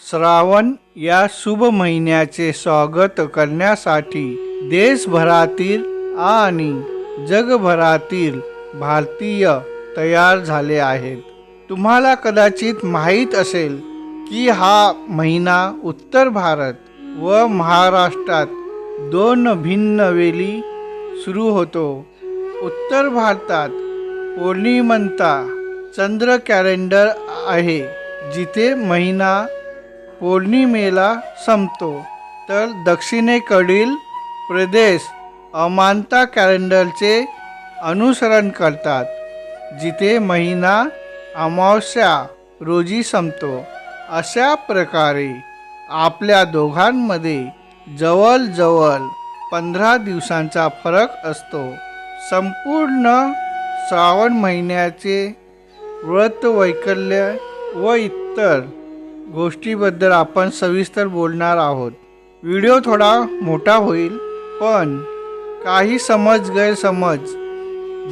श्रावण या शुभ महिन्याचे स्वागत करण्यासाठी देशभरातील आणि जगभरातील भारतीय तयार झाले आहेत. तुम्हाला कदाचित माहीत असेल की हा महिना उत्तर भारत व महाराष्ट्रात दोन भिन्न वेली सुरू होतो. उत्तर भारतात पौर्णिमंता चंद्र कॅलेंडर आहे जिथे महिना पौर्णिमेला संपतो. तर दक्षिणेकडील प्रदेश अमानता कॅलेंडरचे अनुसरण करतात जिथे महिना अमावस्या रोजी संपतो. अशा प्रकारे आपल्या दोघांमध्ये जवळजवळ पंधरा दिवसांचा फरक असतो. संपूर्ण श्रावण महिन्याचे व्रत वैकल्य व इतर गोष्टीबद्दल आपण सविस्तर बोलणार आहोत. व्हिडिओ थोडा मोठा होईल पण काही समज गैरसमज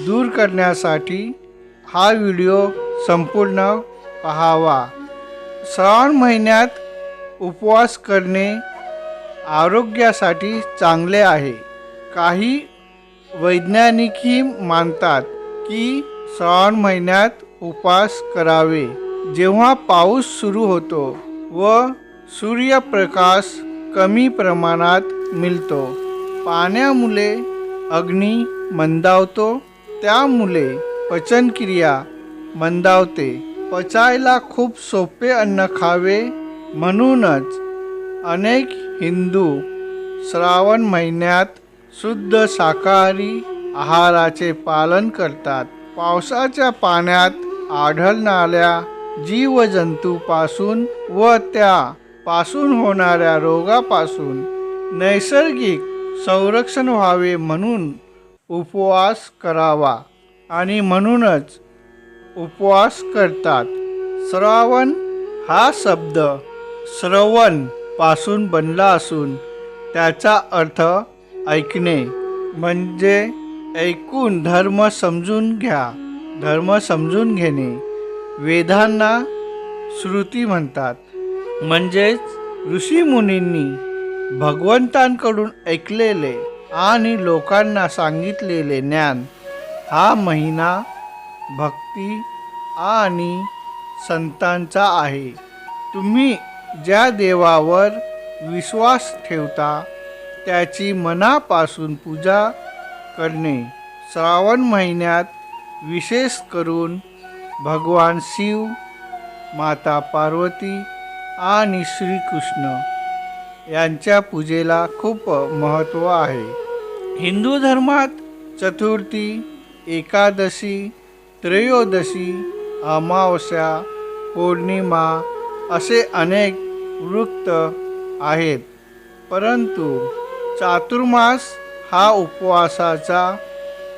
दूर करण्यासाठी हा व्हिडिओ संपूर्ण पहावा. श्रावण महिन्यात उपवास करणे आरोग्यासाठी चांगले आहे. काही वैज्ञानिकही मानतात की श्रावण महिन्यात उपवास करावे. जेव्हा पाऊस सुरू होतो व सूर्यप्रकाश कमी प्रमाणात मिळतो पाण्यामुळे अग्नी मंदावतो त्यामुळे पचनक्रिया मंदावते. पचायला खूप सोपे अन्न खावे म्हणूनच अनेक हिंदू श्रावण महिन्यात शुद्ध शाकाहारी आहाराचे पालन करतात. पावसाच्या पाण्यात आढळणाऱ्या जीवजंतूपासून व त्या पासून होणाऱ्या रोगापासून नैसर्गिक संरक्षण व्हावे म्हणून उपवास करावा आणि म्हणूनच उपवास करतात. श्रावण हा शब्द श्रवणपासून बनला असून त्याचा अर्थ ऐकणे म्हणजे ऐकून धर्म समजून घ्या धर्म समजून घेणे. वेदांना श्रुती म्हणतात. म्हणजेच ऋषीमुनींनी भगवंतांकडून ऐकलेले आणि लोकांना सांगितलेले ज्ञान हा महिना भक्ती आणि संतांचा आहे. तुम्ही ज्या देवावर विश्वास ठेवता त्याची मनापासून पूजा करणे श्रावण महिन्यात विशेष करून भगवान शिव माता पार्वती आणि श्रीकृष्ण यांच्या पूजेला खूप महत्त्व आहे. हिंदू धर्मात चतुर्थी एकादशी त्रयोदशी अमावस्या पौर्णिमा असे अनेक वृत्त आहेत. परंतु चातुर्मास हा उपवासाचा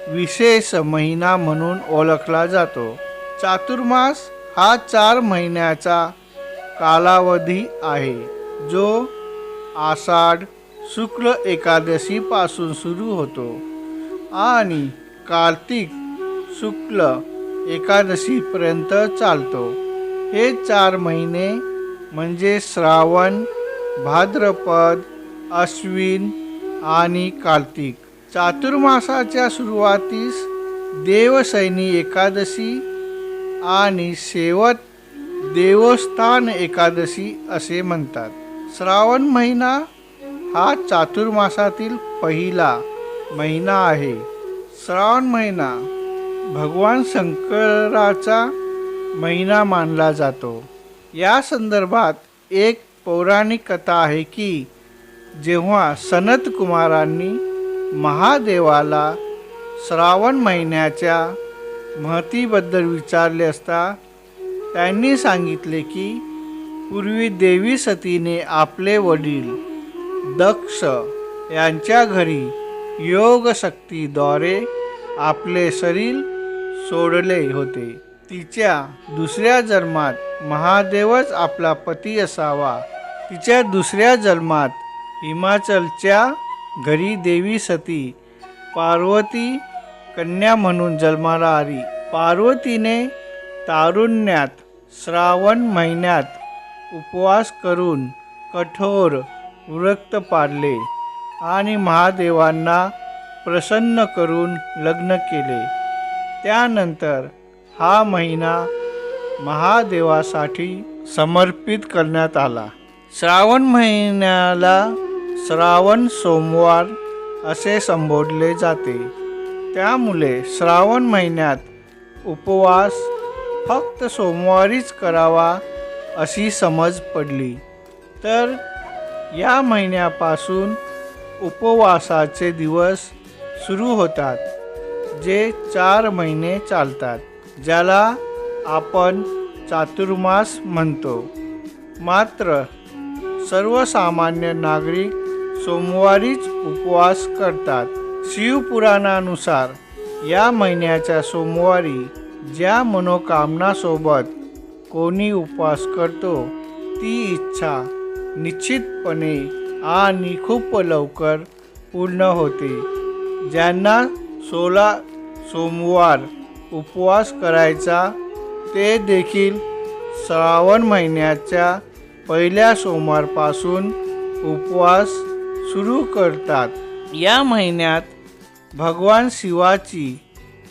विशेष महिना म्हणून ओळखला जातो. चातुर्मास हा चार महिन्याचा कालावधी आहे जो आषाढ शुक्ल एकादशीपासून सुरू होतो आणि कार्तिक शुक्ल एकादशीपर्यंत चालतो. हे चार महिने म्हणजे श्रावण भाद्रपद अश्विन आणि कार्तिक. चातुर्मासाच्या सुरुवातीस देवसैनी एकादशी आणि शेवट देवस्थान एकादशी असे म्हणतात. श्रावण महिना हा चातुर्मासातील पहिला महिना आहे. श्रावण महिना भगवान शंकराचा महिना मानला जातो. या संदर्भात एक पौराणिक कथा आहे की जेव्हा सनत कुमारांनी महादेवाला श्रावण महिन्याच्या महतीबद्दल विचारले असता त्यांनी सांगितले की पूर्वी देवी सतीने आपले वडील दक्ष यांच्या घरी योगशक्तीद्वारे आपले शरीर सोडले होते. तिच्या दुसऱ्या जन्मात महादेवच आपला पती असावा. तिच्या दुसऱ्या जन्मात हिमाचलच्या घरी देवी सती पार्वती कन्या म्हणून जन्माला आली. पार्वतीने तारुण्यात श्रावण महिन्यात उपवास करून कठोर व्रत पाडले आणि महादेवांना प्रसन्न करून लग्न केले. त्यानंतर हा महिना महादेवासाठी समर्पित करण्यात आला. श्रावण महिन्याला श्रावण सोमवार असे संबोधले जाते. त्यामुळे श्रावण महिन्यात उपवास फक्त सोमवारीच करावा अशी समज पडली. तर या महिन्यापासून उपवासाचे दिवस सुरू होतात जे चार महिने चालतात ज्याला आपण चातुर्मास म्हणतो. मात्र सर्वसामान्य नागरिक सोमवारीच उपवास करतात. शिवपुराणानुसार या महिन्याच्या सोमवारी ज्या मनोकामनासोबत कोणी उपवास करतो ती इच्छा निश्चितपणे आणि खूप लवकर पूर्ण होते. ज्यांना सोळा सोमवार उपवास करायचा ते देखील श्रावण महिन्याच्या पहिल्या सोमवारपासून उपवास सुरू करतात. या महिन्यात भगवान शिवाची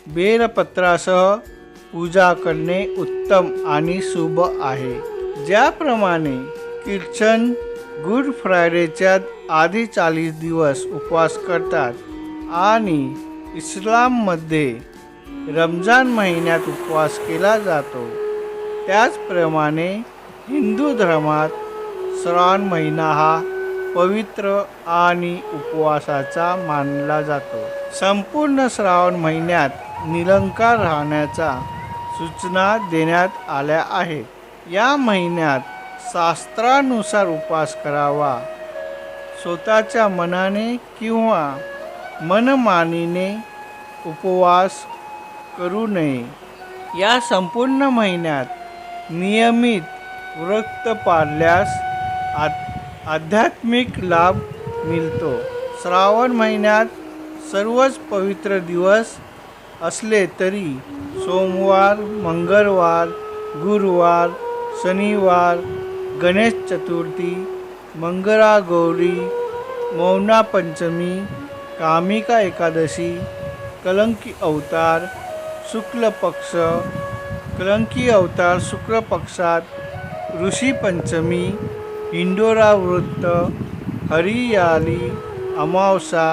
बेलपत्रासह पूजा करणे उत्तम आणि शुभ आहे. ज्याप्रमाणे ख्रिश्चन गुड फ्रायडेच्या आधी चाळीस दिवस उपवास करतात आणि इस्लाममध्ये रमजान महिन्यात उपवास केला जातो. त्याचप्रमाणे हिंदू धर्मात श्रावण महिना हा पवित्र आणि उपवासाचा मानला जातो. संपूर्ण श्रावण महिन्यात निलंकार राहण्याचा सूचना देण्यात आल्या आहेत. या महिन्यात शास्त्रानुसार उपवास करावा. स्वतःच्या मनाने किंवा मनमानीने उपवास करू नये. या संपूर्ण महिन्यात नियमित व्रत पाळल्यास आध्यात्मिक लाभ मिळतो. श्रावण महिन्यात सर्वच पवित्र दिवस असले तरी सोमवार मंगळवार गुरुवार शनिवार गणेश चतुर्थी मंगळागौरी मौना पंचमी कामिका एकादशी कलंकी अवतार शुक्ल पक्ष कलंकी अवतार शुक्ल पक्षात ऋषी पंचमी हिंडोरा वृत्त हरियाली अमावसा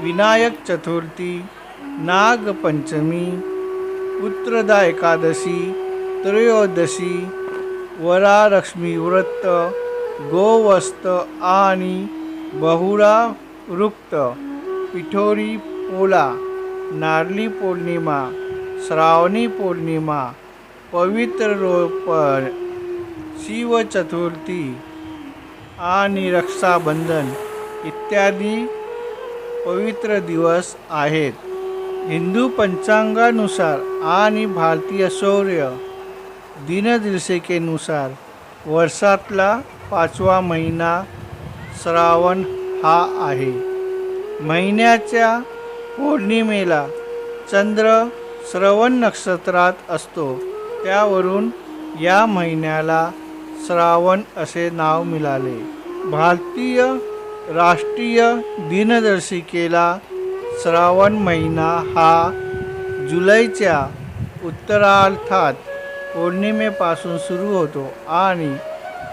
विनायक चतुर्थी नागपंचमी पुत्रदा एकादशी त्रयोदशी वरालक्ष्मी व्रत गोवस्त आणि बहुरा वृक्त पिठोरी पोला नारली पौर्णिमा श्रावणी पौर्णिमा पवित्र रोपण शिवचतुर्थी आणि रक्षाबंधन इत्यादी पवित्र दिवस आहेत. हिंदू पंचांगानुसार आणि भारतीय शौर्य दिनदिवसेकेनुसार वर्षातला पाचवा महिना श्रावण हा आहे. महिन्याच्या पौर्णिमेला चंद्र श्रवण नक्षत्रात असतो. त्यावरून या महिन्याला श्रावण असे नाव मिळाले. भारतीय राष्ट्रीय दिनदर्शिकेला श्रावण महिना हा जुलैच्या उत्तरार्थात पौर्णिमेपासून सुरू होतो आणि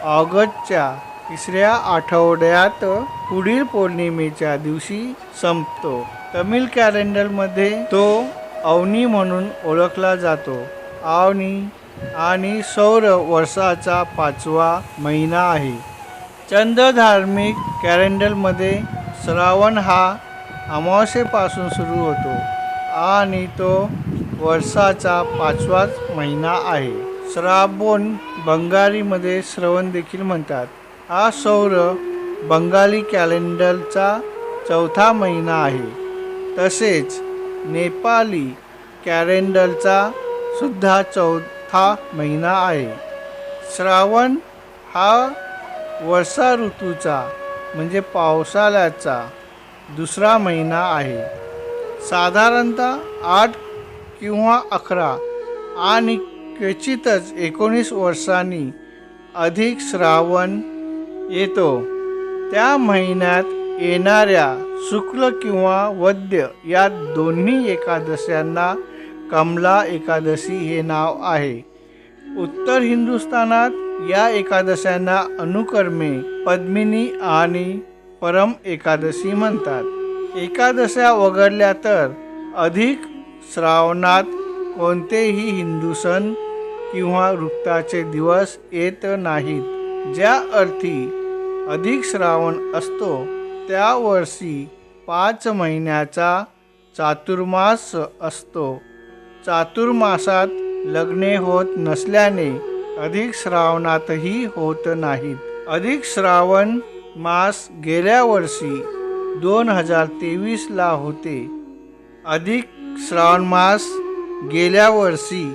ऑगस्टच्या तिसऱ्या आठवड्यात पुढील पौर्णिमेच्या दिवशी संपतो. तमिळ कॅलेंडरमध्ये तो अवनी म्हणून ओळखला जातो. अवनी आणि सौर वर्षाचा पाचवा महिना आहे. चंद्र धार्मिक कॅलेंडरमध्ये श्रावण हा अमावस्येपासून सुरू होतो आणि तो वर्षाचा पाचवाच महिना आहे. श्रावण बंगालीमध्ये श्रवण देखील म्हणतात. हा सौर बंगाली कॅलेंडरचा चौथा महिना आहे. तसेच नेपाली कॅलेंडरचा सुद्धा चौथा महिना आहे. श्रावण हा वर्षा ऋतूचा म्हणजे पावसाळ्याचा दुसरा महिना आहे. साधारणतः आठ किंवा अकरा आणि क्वचितच एकोणीस वर्षांनी अधिक श्रावण येतो. त्या महिन्यात येणाऱ्या शुक्ल किंवा वद्य या दोन्ही एकादश्यांना कमला एकादशी हे नाव आहे. उत्तर हिंदुस्थानात या एकादशांना अनुकर्मे पद्मिनी आणि परम एकादशी म्हणतात. एकादशा वगळल्या तर अधिक श्रावणात कोणतेही हिंदू सण किंवा वृत्ताचे दिवस येत नाहीत. ज्या अर्थी अधिक श्रावण असतो त्या वर्षी पाच महिन्याचा चातुर्मास असतो. चातुर्मासात लग्ने होत नसल्याने अधिक श्रावणातही होत नाहीत. अधिक श्रावण मास गेल्या वर्षी दोन हजार तेवीसला होते. अधिक श्रावण मास गेल्या वर्षी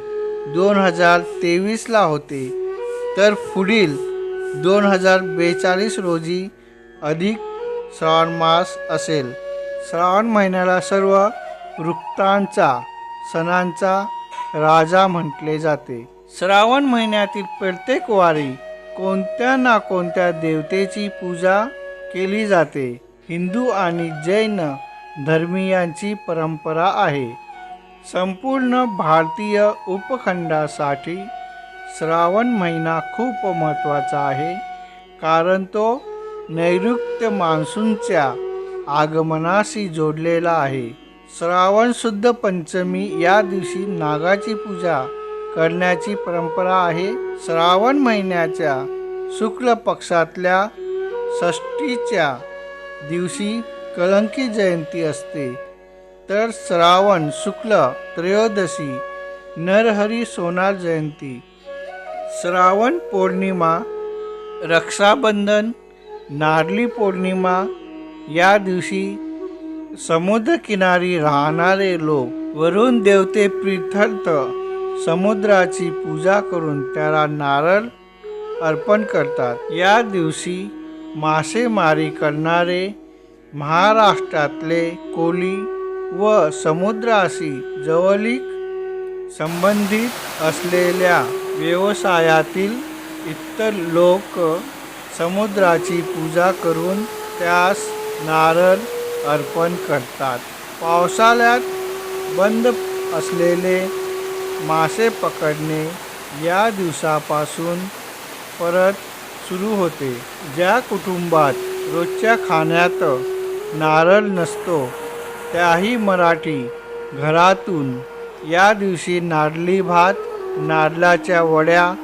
दोन हजार तेवीसला होते. तर पुढील दोन हजार बेचाळीस रोजी अधिक श्रावण मास असेल. श्रावण महिन्याला सर्व वृत्तांचा सणांचा राजा म्हटले जाते. श्रावण महिन्यातील प्रत्येक वारी कोणत्या ना कोणत्या देवतेची पूजा केली जाते? हिंदू आणि जैन धर्मीयांची परंपरा आहे. संपूर्ण भारतीय उपखंडासाठी श्रावण महिना खूप महत्त्वाचा आहे. कारण तो नैऋत्य मान्सूनच्या आगमनाशी जोडलेला आहे. श्रावण शुद्ध पंचमी या दिवशी नागाची पूजा करण्याची परंपरा आहे. श्रावण महिन्याच्या शुक्ल पक्षातल्या षष्टीच्या दिवशी कलंकी जयंती असते. तर श्रावण शुक्ल त्रयोदशी नरहरी सोनार जयंती श्रावण पौर्णिमा रक्षाबंधन नारली पौर्णिमा या दिवशी समुद्रकिनारी राहणारे लोक वरुण देवते प्रीत्यर्थ समुद्राची पूजा करून त्याला नारळ अर्पण करतात. या दिवशी मासेमारी करणारे महाराष्ट्रातले कोली व समुद्राशी जवळीक संबंधित असलेल्या व्यवसायातील इतर लोक समुद्राची पूजा करून त्यास नारळ अर्पण करतात. पावसाळ्यात बंद असलेले मासे पकडणे या दिवसापासून परत सुरू होते. ज्या कुटुंबात रोजच्या खाण्यात नारळ नसतो त्याही मराठी घरातून या दिवशी नारळी भात नारळाच्या वड्या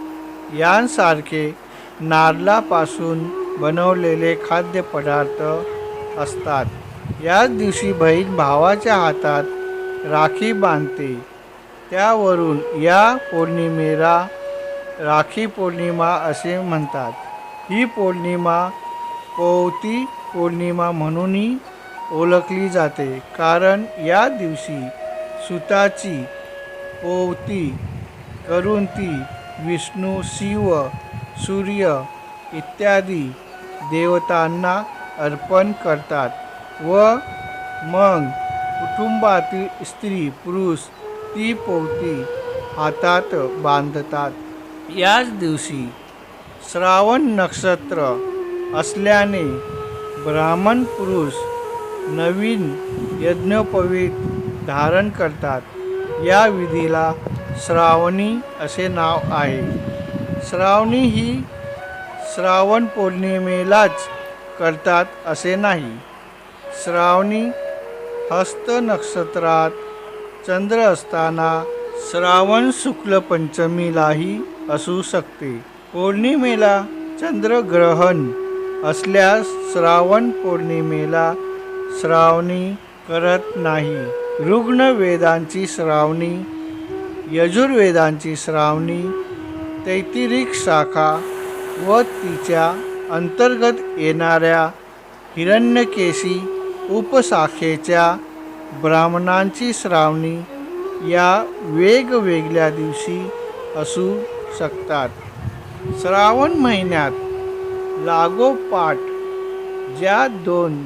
यांसारखे नारळापासून बनवलेले खाद्यपदार्थ असतात. याच दिवशी बहीण भावाच्या हातात राखी बांधते. त्यावरून या पौर्णिमेला राखी पौर्णिमा असे म्हणतात. ही पौर्णिमा पौती पौर्णिमा म्हणूनही ओळखली जाते. कारण या दिवशी सुताची पोवती करून ती विष्णू शिव सूर्य इत्यादी देवतांना अर्पण करतात व मग कुटुंबातील स्त्री पुरुष ती पोवती हातात बांधतात. याच दिवशी श्रावण नक्षत्र असल्याने ब्राह्मण पुरुष नवीन यज्ञोपवीत धारण करतात. या विधीला श्रावणी असे नाव आहे. श्रावणी ही श्रावण पौर्णिमेलाच करतात असे नाही. श्रावणी हस्त नक्षत्रात चंद्र असताना श्रावण शुक्ल पंचमीलाही असू शकते. पौर्णिमेला चंद्रग्रहण असल्यास श्रावण पौर्णिमेला श्रावणी करत नाही. रुग्ण वेदांची श्रावणी यजुर्वेदांची श्रावणी तैतिरिक शाखा व तिच्या अंतर्गत येणाऱ्या हिरण्यकेशी उपशाखेच्या ब्राह्मणांची श्रावणी या वेगवेगळ्या दिवशी असू शकतात. श्रावण महिन्यात लागोपाठ ज्या दोन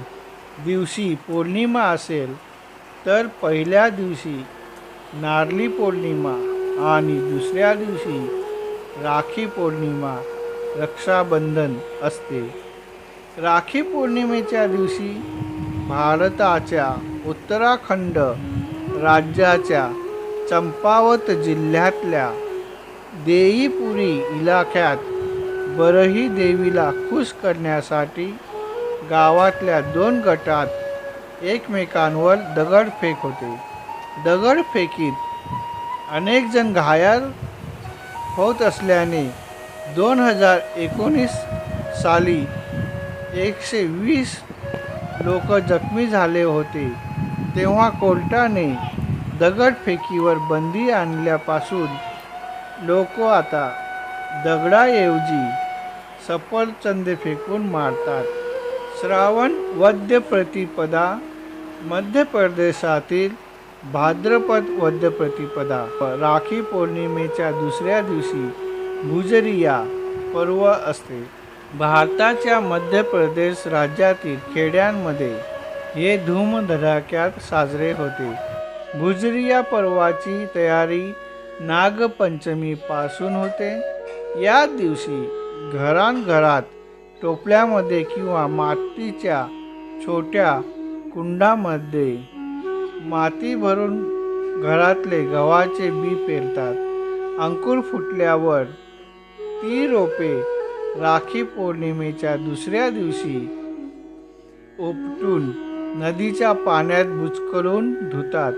दिवशी पौर्णिमा असेल तर पहिल्या दिवशी नारली पौर्णिमा आणि दुसऱ्या दिवशी राखी पौर्णिमा रक्षाबंधन असते. राखी पौर्णिमेच्या दिवशी भारताच्या उत्तराखंड राज्याच्या चंपावत जिल्ह्यातल्या देईपुरी इलाख्यात बरही देवीला खुश करण्यासाठी गावातल्या दोन गटात एकमेकांवर दगडफेक होते. दगडफेकीत अनेकजण घायल होत असल्याने दोन हजार एकोणीस साली एकशे वीस लोक जखमी झाले होते. तेव्हा कोर्टाने दगडफेकीवर बंदी आणल्यापासून लोक आता दगडाऐवजी सफरचंदे फेकून मारतात. श्रावण वद्य प्रतिपदा मध्य प्रदेशातील भाद्रपद वद्य प्रतिपदा राखी पौर्णिमेच्या दुसऱ्या दिवशी भुजरिया पर्व असते. भारताच्या मध्य प्रदेश राज्यातील खेड्यांमध्ये हे धूमधडाक्यात साजरे होते. गुजरिया पर्वाची तयारी नागपंचमीपासून होते. या दिवशी घरांघरात टोपल्यामध्ये किंवा मातीच्या छोट्या कुंडामध्ये माती भरून घरातले गव्हाचे बी पेरतात. अंकुर फुटल्यावर ती रोपे राखी पौर्णिमेच्या दुसऱ्या दिवशी उपटून नदीच्या पाण्यात बुचकळून धुतात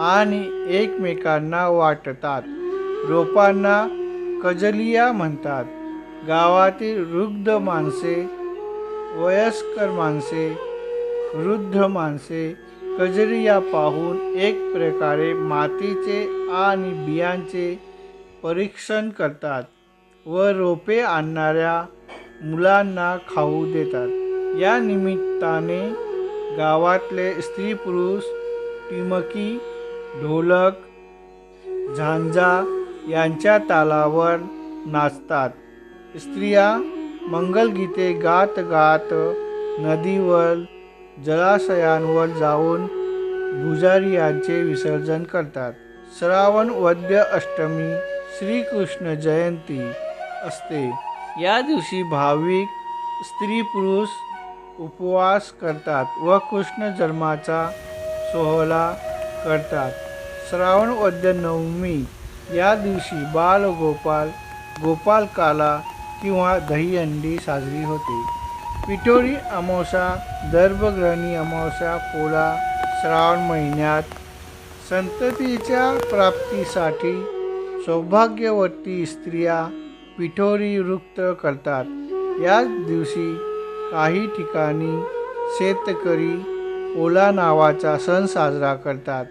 आणि एकमेकांना वाटतात. रोपांना कजलिया म्हणतात. गावातील वृद्ध माणसे वयस्कर माणसे वृद्ध माणसे कजरिया पाहून एक प्रकारे मातीचे आणि बियांचे परीक्षण करतात व रोपे आणणाऱ्या मुलांना खाऊ देतात. या निमित्ताने गावातले स्त्री पुरुष टिमकी ढोलक झांजा यांच्या तालावर नाचतात. स्त्रिया मंगलगीते गात गात नदीवर जलाशयांवर जाऊन भुजारियांचे विसर्जन करतात. श्रावण वद्य अष्टमी श्रीकृष्ण जयंती असते. या दिवशी भाविक स्त्री पुरुष उपवास करतात व कृष्ण जन्माचा सोहळा करतात. श्रावण वद्य नवमी या दिवशी बाल गोपाल गोपालकाला किंवा दहीहंडी साजरी होते. पिठोरी अमावस्या दर्भग्रहणी अमावस्या पोळा श्रावण महिन्यात संततीच्या प्राप्तीसाठी सौभाग्यवती स्त्रिया पिठोरी वृत्त करतात. याच दिवशी काही ठिकाणी शेतकरी ओला नावाचा सण साजरा करतात.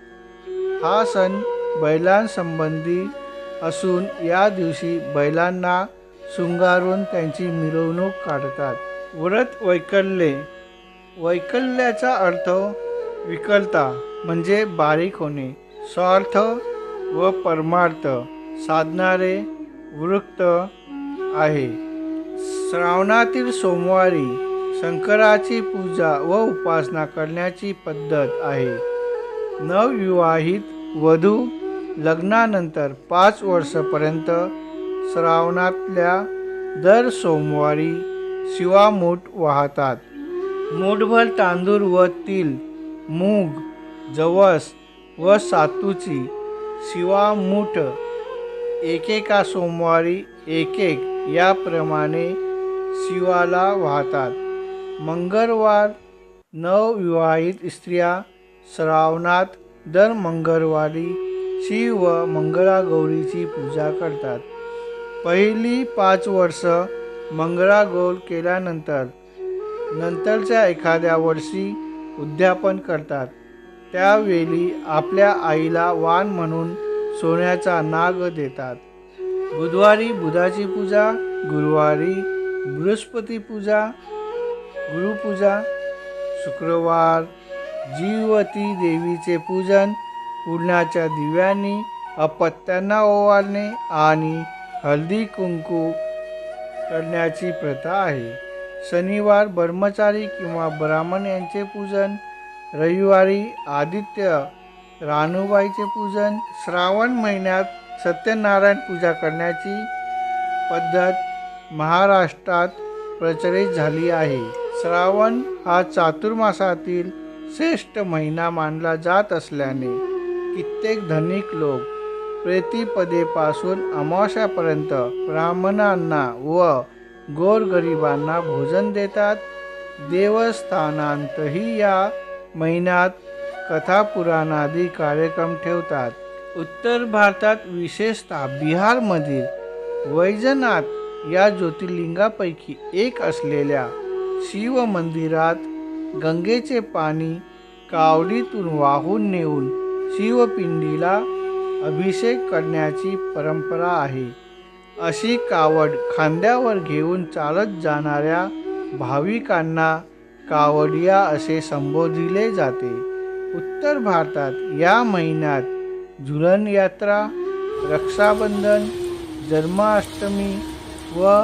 हा सण बैलांसंबंधी असून या दिवशी बैलांना शृंगारून त्यांची मिरवणूक काढतात. व्रत वैकल्ये. वैकल्याचा अर्थ विकलता म्हणजे बारीक होणे. स्वार्थ व परमार्थ साधणारे वृत्त आहे. श्रावणातील सोमवारी शंकराची पूजा व उपासना करण्याची पद्धत आहे. नवविवाहित वधू लग्नानंतर पाच वर्षापर्यंत श्रावणातल्या दर सोमवारी शिवामूठ वाहतात. मूठभर तांदूळ व तिल मूग जवस व सातूची शिवामूठ एकेका सोमवारी एक एक याप्रमाणे शिवाला वाहतात. मंगळवार नवविवाहित स्त्रिया श्रावणात दर मंगळवारी शिव व मंगळागौरीची पूजा करतात. पहिली पाच वर्ष मंगळागौर केल्यानंतर नंतरच्या एखाद्या वर्षी उद्यापन करतात. त्यावेळी आपल्या आईला वाण म्हणून सोन्याचा नाग देतात. बुधवारी बुधाची पूजा गुरुवारी बृहस्पती पूजा गुरुपूजा शुक्रवार जीवती देवीचे पूजन पुण्याच्या दिव्यांनी अपत्यांना ओवाळणे आणि हळदी कुंकू करण्याची प्रथा आहे. शनिवार ब्रह्मचारी किंवा ब्राह्मण यांचे पूजन रविवारी आदित्य रानूबाईचे पूजन श्रावण महिन्यात सत्यनारायण पूजा करण्याची पद्धत महाराष्ट्रात प्रचलित झाली आहे. श्रावण हा चातुर्मासातील श्रेष्ठ महिना मानला जात असल्याने कित्येक धनिक लोक प्रेतीपदेपासून अमावस्यापर्यंत ब्राह्मणांना व गोरगरिबांना भोजन देतात. देवस्थानांतही या महिन्यात कथापुराणादी कार्यक्रम ठेवतात. उत्तर भारतात विशेषतः बिहारमधील वैजनाथ या ज्योतिर्लिंगापैकी एक असलेल्या शिव मंदिरात गंगेचे पाणी कावडीतून वाहून नेऊन शिवपिंडीला अभिषेक करण्याची परंपरा आहे. अशी कावड खांद्यावर घेऊन चालत जाणाऱ्या भाविकांना कावडिया असे संबोधिले जाते. उत्तर भारतात या महिन्यात झुलन यात्रा रक्षाबंधन जन्माष्टमी व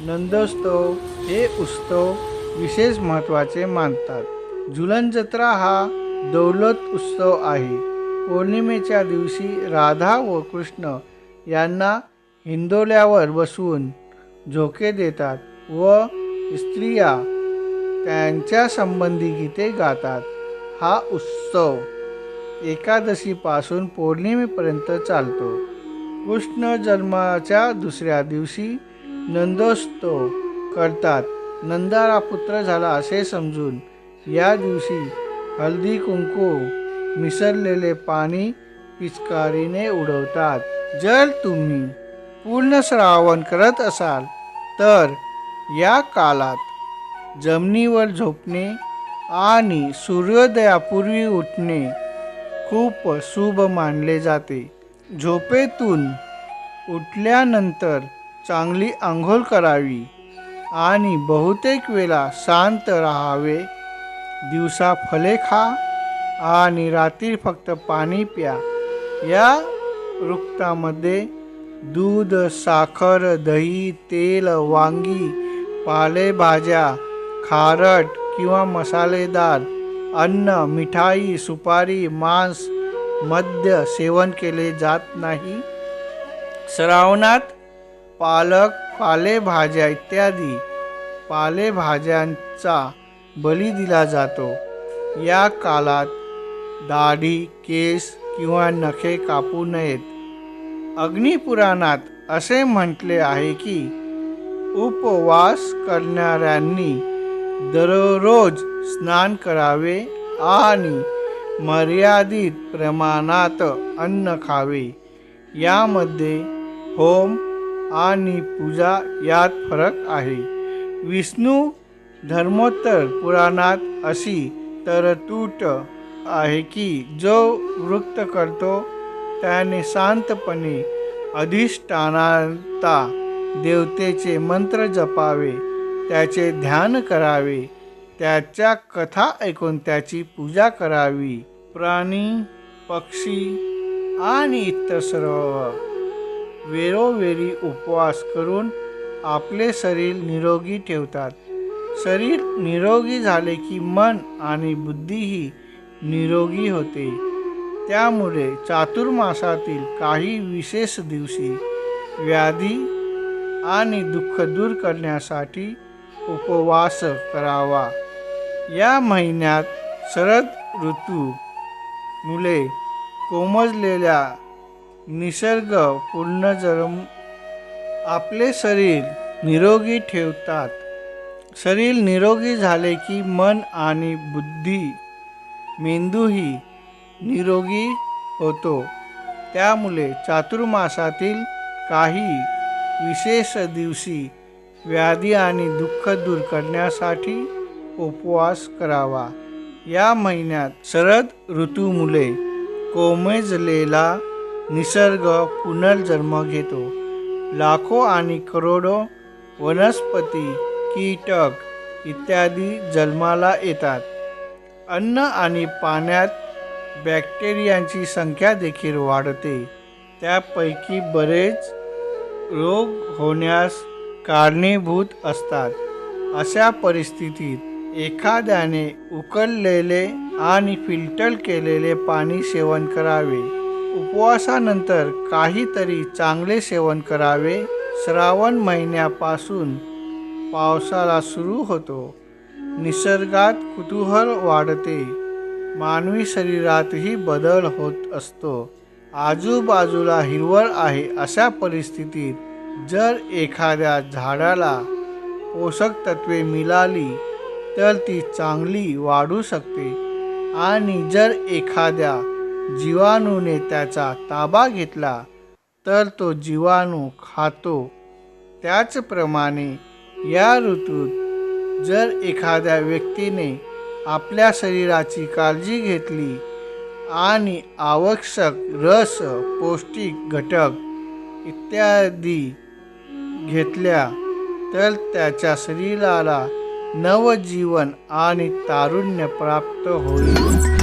नंदोत्सव हे उत्सव विशेष महत्त्वाचे मानतात. झुलन जत्रा हा दौलत उत्सव आहे. पौर्णिमेच्या दिवशी राधा व कृष्ण यांना हिंदोल्यावर बसवून झोके देतात व स्त्रिया त्यांच्या संबंधी गीते गातात. हा उत्सव एकादशीपासून पौर्णिमेपर्यंत चालतो. कृष्ण जन्माच्या दुसऱ्या दिवशी नंदोत्सव करतात. नंदारा पुत्र झाला असे समजून या दिवशी हळदी कुंकू मिसळलेले पाणी पिचकारीने उडवतात. जर तुम्ही पूर्ण श्रावण करत असाल तर या काळात जमिनीवर झोपणे आणि सूर्योदयापूर्वी उठणे खूप शुभ मानले जाते. झोपेतून उठल्यानंतर चांगली आंघोळ करावी. आणि बहुतेक वेळा शांत राहावे. दिवसा फले खा आणि रात्री फक्त पाणी प्या. या वृत्तामध्ये दूध साखर दही तेल वांगी पालेभाज्या खारट किंवा मसालेदार अन्न मिठाई सुपारी मांस मद्य सेवन केले जात नाही. श्रावणात पालक पालेभाज्या इत्यादी पालेभाज्यांचा बली दिला जातो. या काळात दाढी केस किंवा नखे कापू नयेत. अग्निपुराणात असे म्हटले आहे की उपवास करणाऱ्यांनी दररोज स्नान करावे आणि मर्यादित प्रमाणात अन्न खावे. यामध्ये होम आणि पूजा यात फरक आहे. विष्णू धर्मोत्तर पुराणात अशी तरतूट आहे की जो वृत्त करतो त्याने शांतपणे अधिष्ठानाता देवतेचे मंत्र जपावे त्याचे ध्यान करावे त्याच्या कथा ऐकून त्याची पूजा करावी. प्राणी पक्षी आणि इतर सर्व वेळोवेळी उपवास करून आपले शरीर निरोगी ठेवतात. शरीर निरोगी झाले की मन आणि बुद्धीही निरोगी होते. त्यामुळे चातुर्मासातील काही विशेष दिवशी व्याधी आणि दुःख दूर करण्यासाठी उपवास करावा. या महिन्यात शरद ऋतू मुले कोमजलेल्या निसर्ग पूर्णजरम आपले शरीर निरोगी ठेवतात. शरीर निरोगी झाले की मन आणि बुद्धी मेंदूही निरोगी होतो. त्यामुळे चातुर्मासातील काही विशेष दिवशी व्याधी आणि दुःख दूर करण्यासाठी उपवास करावा. या महिन्यात शरद ऋतूमुळे कोमेजलेला निसर्ग पुनर्जन्म घेतो. लाखो आणि करोडो वनस्पती कीटक इत्यादी जन्माला येतात. अन्न आणि पाण्यात बॅक्टेरियांची संख्या देखील वाढते. त्यापैकी बरेच रोग होण्यास कारणीभूत असतात. अशा परिस्थितीत एखाद्याने उकळलेले आणि फिल्टर केलेले पाणी सेवन करावे. उपवासानंतर काहीतरी चांगले सेवन करावे. श्रावण महिन्यापासून पावसाला सुरू होतो. निसर्गात कुतूहल वाढते. मानवी शरीरातही बदल होत असतो. आजूबाजूला हिरवळ आहे अशा परिस्थितीत जर एखाद्या झाडाला पोषक तत्वे मिळाली तर ती चांगली वाढू शकते. आणि जर एखाद्या जीवाणूने त्याचा ताबा घेतला तर तो जीवाणू खातो. त्याचप्रमाणे या ऋतूत जर एखाद्या व्यक्तीने आपल्या शरीराची काळजी घेतली आणि आवश्यक रस पौष्टिक घटक इत्यादी घेतल्या तर त्याच्या शरीराला नवजीवन आणि तारुण्य प्राप्त होईल.